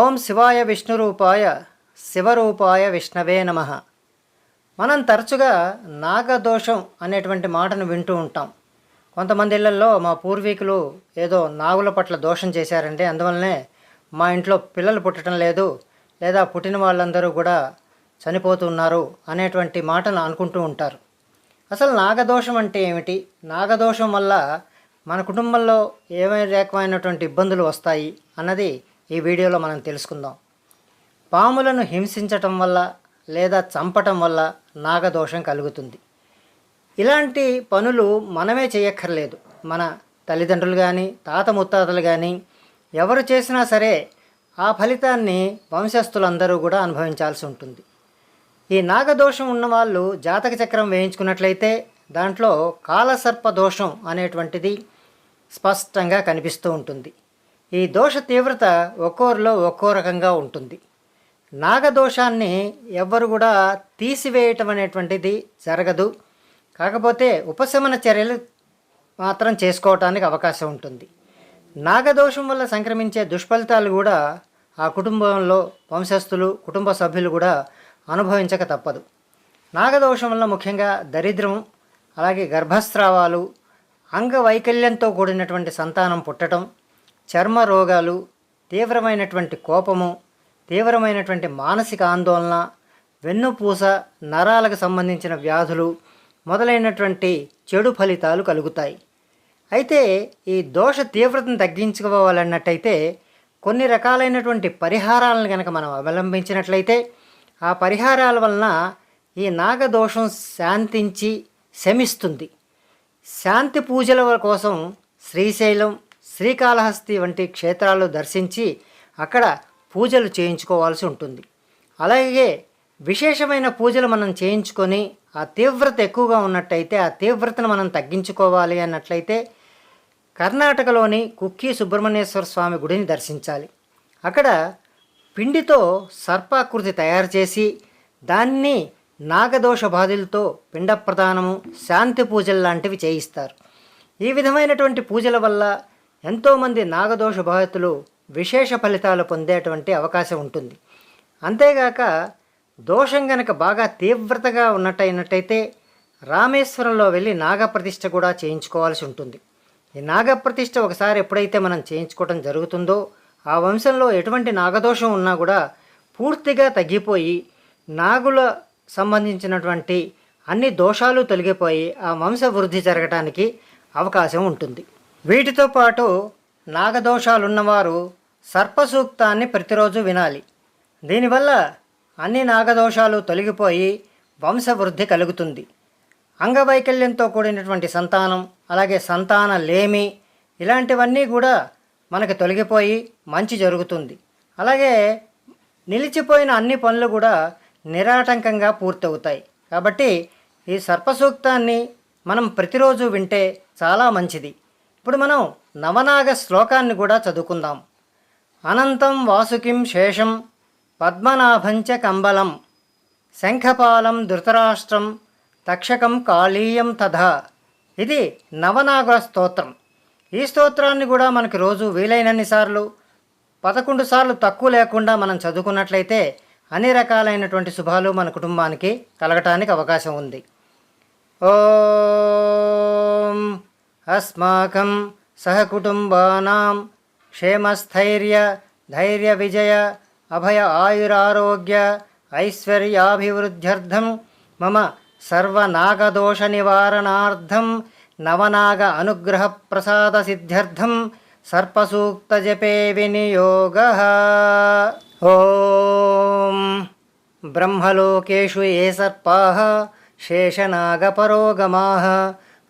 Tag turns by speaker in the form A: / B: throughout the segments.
A: ఓం శివాయ విష్ణురూపాయ శివరూపాయ విష్ణవే నమ. మనం తరచుగా నాగదోషం అనేటువంటి మాటను వింటూ ఉంటాం. కొంతమంది ఇళ్ళలో మా పూర్వీకులు ఏదో నాగుల పట్ల దోషం చేశారంటే అందువల్లనే మా ఇంట్లో పిల్లలు పుట్టడం లేదు లేదా పుట్టిన వాళ్ళందరూ కూడా చనిపోతున్నారు అనేటువంటి మాటను అనుకుంటూ ఉంటారు. అసలు నాగదోషం అంటే ఏమిటి? నాగదోషం వల్ల మన కుటుంబంలో ఏమేమి రకమైనటువంటి ఇబ్బందులు వస్తాయి అన్నది ఈ వీడియోలో మనం తెలుసుకుందాం. పాములను హింసించటం వల్ల లేదా చంపటం వల్ల నాగదోషం కలుగుతుంది. ఇలాంటి పనులు మనమే చేయక్కర్లేదు. మన తల్లిదండ్రులు కానీ తాత ముత్తాతలు కానీ ఎవరు చేసినా సరే ఆ ఫలితాన్ని వంశస్థులందరూ కూడా అనుభవించాల్సి ఉంటుంది. ఈ నాగదోషం ఉన్నవాళ్ళు జాతక చక్రం వేయించుకున్నట్లయితే దాంట్లో కాలసర్ప దోషం అనేటువంటిది స్పష్టంగా కనిపిస్తూ ఉంటుంది. ఈ దోష తీవ్రత ఒక్కోరిలో ఒక్కో రకంగా ఉంటుంది. నాగదోషాన్ని ఎవ్వరు కూడా తీసివేయటం అనేటువంటిది జరగదు. కాకపోతే ఉపశమన చర్యలు మాత్రం చేసుకోవటానికి అవకాశం ఉంటుంది. నాగదోషం వల్ల సంక్రమించే దుష్ఫలితాలు కూడా ఆ కుటుంబంలో వంశస్థులు కుటుంబ సభ్యులు కూడా అనుభవించక తప్పదు. నాగదోషం వల్ల ముఖ్యంగా దరిద్రం అలాగే గర్భస్రావాలు అంగవైకల్యంతో కూడినటువంటి సంతానం పుట్టడం చర్మ రోగాలు తీవ్రమైనటువంటి కోపము తీవ్రమైనటువంటి మానసిక ఆందోళన వెన్నుపూస నరాలకు సంబంధించిన వ్యాధులు మొదలైనటువంటి చెడు ఫలితాలు కలుగుతాయి. అయితే ఈ దోష తీవ్రతను తగ్గించుకోవాలన్నట్టయితే కొన్ని రకాలైనటువంటి పరిహారాలను కనుక మనం అవలంబించినట్లయితే ఆ పరిహారాల వలన ఈ నాగదోషం శాంతించి శమిస్తుంది. శాంతి పూజల కోసం శ్రీశైలం శ్రీకాళహస్తి వంటి క్షేత్రాలు దర్శించి అక్కడ పూజలు చేయించుకోవాల్సి ఉంటుంది. అలాగే విశేషమైన పూజలు మనం చేయించుకొని ఆ తీవ్రత ఎక్కువగా ఉన్నట్టయితే ఆ తీవ్రతను మనం తగ్గించుకోవాలి అన్నట్లయితే కర్ణాటకలోని కుక్కి సుబ్రహ్మణ్యేశ్వర స్వామి గుడిని దర్శించాలి. అక్కడ పిండితో సర్పాకృతి తయారు చేసి దాన్ని నాగదోష బాధులతో పిండ ప్రదానము శాంతి పూజలు లాంటివి చేయిస్తారు. ఈ విధమైనటువంటి పూజల వల్ల ఎంతోమంది నాగదోష బాధితులు విశేష ఫలితాలు పొందేటువంటి అవకాశం ఉంటుంది. అంతేగాక దోషం గనక బాగా తీవ్రతగా ఉన్నట్టయినట్టయితే రామేశ్వరంలో వెళ్ళి నాగప్రతిష్ఠ కూడా చేయించుకోవాల్సి ఉంటుంది. ఈ నాగప్రతిష్ఠ ఒకసారి ఎప్పుడైతే మనం చేయించుకోవడం జరుగుతుందో ఆ వంశంలో ఎటువంటి నాగదోషం ఉన్నా కూడా పూర్తిగా తగ్గిపోయి నాగుల సంబంధించినటువంటి అన్ని దోషాలు తొలగిపోయి ఆ వంశ వృద్ధి జరగటానికి అవకాశం ఉంటుంది. వీటితో పాటు నాగదోషాలున్నవారు సర్పసూక్తాన్ని ప్రతిరోజు వినాలి. దీనివల్ల అన్ని నాగదోషాలు తొలగిపోయి వంశవృద్ధి కలుగుతుంది. అంగవైకల్యంతో కూడినటువంటి సంతానం అలాగే సంతాన లేమి ఇలాంటివన్నీ కూడా మనకి తొలగిపోయి మంచి జరుగుతుంది. అలాగే నిలిచిపోయిన అన్ని పనులు కూడా నిరాటంకంగా పూర్తవుతాయి. కాబట్టి ఈ సర్పసూక్తాన్ని మనం ప్రతిరోజు వింటే చాలా మంచిది. ఇప్పుడు మనం నవనాగ శ్లోకాన్ని కూడా చదువుకుందాం. అనంతం వాసుకిం శేషం పద్మనాభంచ కంబలం శంఖపాలం ధృతరాష్ట్రం తక్షకం కాళీయం తథ. ఇది నవనాగ స్తోత్రం. ఈ స్తోత్రాన్ని కూడా మనకి రోజు వీలైనన్ని సార్లు పదకొండు సార్లు తక్కువ లేకుండా మనం చదువుకున్నట్లయితే అన్ని రకాలైనటువంటి శుభాలు మన కుటుంబానికి కలగటానికి అవకాశం ఉంది. ఓ అస్మాకం సహకుటుంబానాం క్షేమస్థైర్య ధైర్య విజయ అభయ ఆయురారోగ్య ఐశ్వర్యాభివృద్ధ్యర్థం మమ సర్వనాగదోష నివారణార్థం నవనాగ అనుగ్రహ ప్రసాద సిద్ధ్యర్థం సర్పసూక్త జపే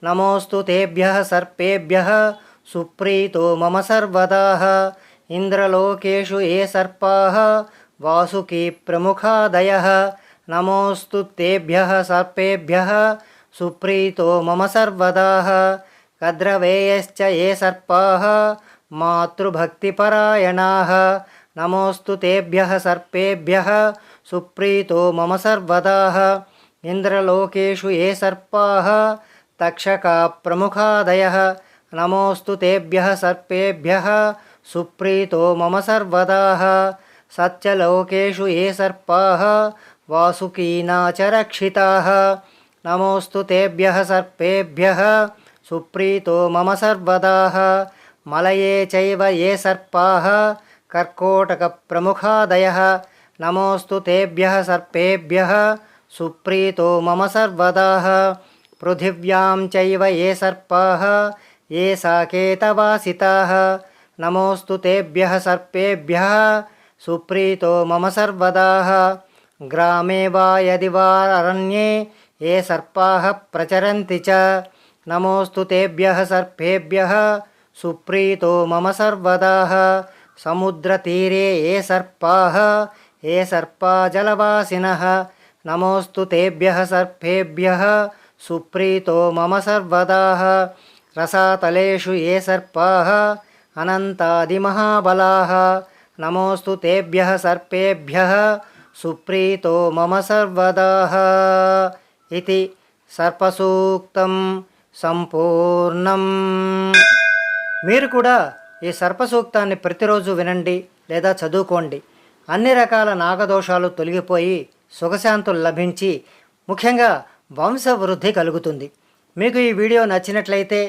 A: నమోస్తు తేభ్య సర్పేభ్య సుప్రీతో మమ సర్వదా ఇంద్రలోకేషు ఏ సర్పా వాసుకి ప్రముఖాదయ నమోస్తు తేభ్య సర్పేభ్య సుప్రీతో మమ సర్వదా కద్రవేయశ్చ ఏ సర్పా మాతృభక్తిపరాయణా నమోస్తు తేభ్య సర్పేభ్య సుప్రీతో మమ సర్వదా ఇంద్రలోకేషు ఏ సర్పా तक्षकप्रमुखादय नमोऽस्तु तेभ्यः सर्पेभ्यः सुप्रीतो मम सर्वदाः सत्यलोकेषु ये सर्पाः वासुकीना च रक्षिताः नमोऽस्तु तेभ्यः सर्पेभ्यः सुप्रीतो मम सर्वदाः मलये चैव ये सर्पाः कर्कोटकप्रमुखादयः नमोऽस्तु तेभ्यः सर्पेभ्यः सुप्रीतो मम सर्वदाः पृथिव्यां चैव ये सर्पाः ये साकेतवासिताः नमोऽस्तु तेभ्यः सर्पेभ्यः सुप्रीतो मम सर्वदाः ग्रामे वा यदि वा अरण्ये ये सर्पाः प्रचरन्ति च नमोऽस्तु तेभ्यः सर्पेभ्यः सुप्रीतो मम सर्वदाः समुद्रतीरे ये सर्पाः ये सर्पा जलवासिनः नमोऽस्तु तेभ्यः सर्पेभ्यः సుప్రీతో మమ సర్వదా రసాతలేషు ఏ సర్పా అనంతాదిమహాబలా నమోస్తు తేభ్య సర్పేభ్య సుప్రీతో మమ సర్వదా ఇది సర్పసూక్తం సంపూర్ణం. మీరు కూడా ఈ సర్పసూక్తాన్ని ప్రతిరోజు వినండి లేదా చదువుకోండి. అన్ని రకాల నాగదోషాలు తొలగిపోయి సుఖశాంతులు లభించి ముఖ్యంగా వంశవృద్ధి కలుగుతుంది. మీకు ఈ వీడియో నచ్చినట్లయితే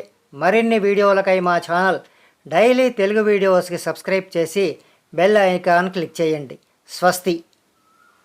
A: మరిన్ని వీడియోలకై మా ఛానల్ డైలీ తెలుగు వీడియోస్కి సబ్స్క్రైబ్ చేసి బెల్ ఐకాన్ క్లిక్ చేయండి. స్వస్తి.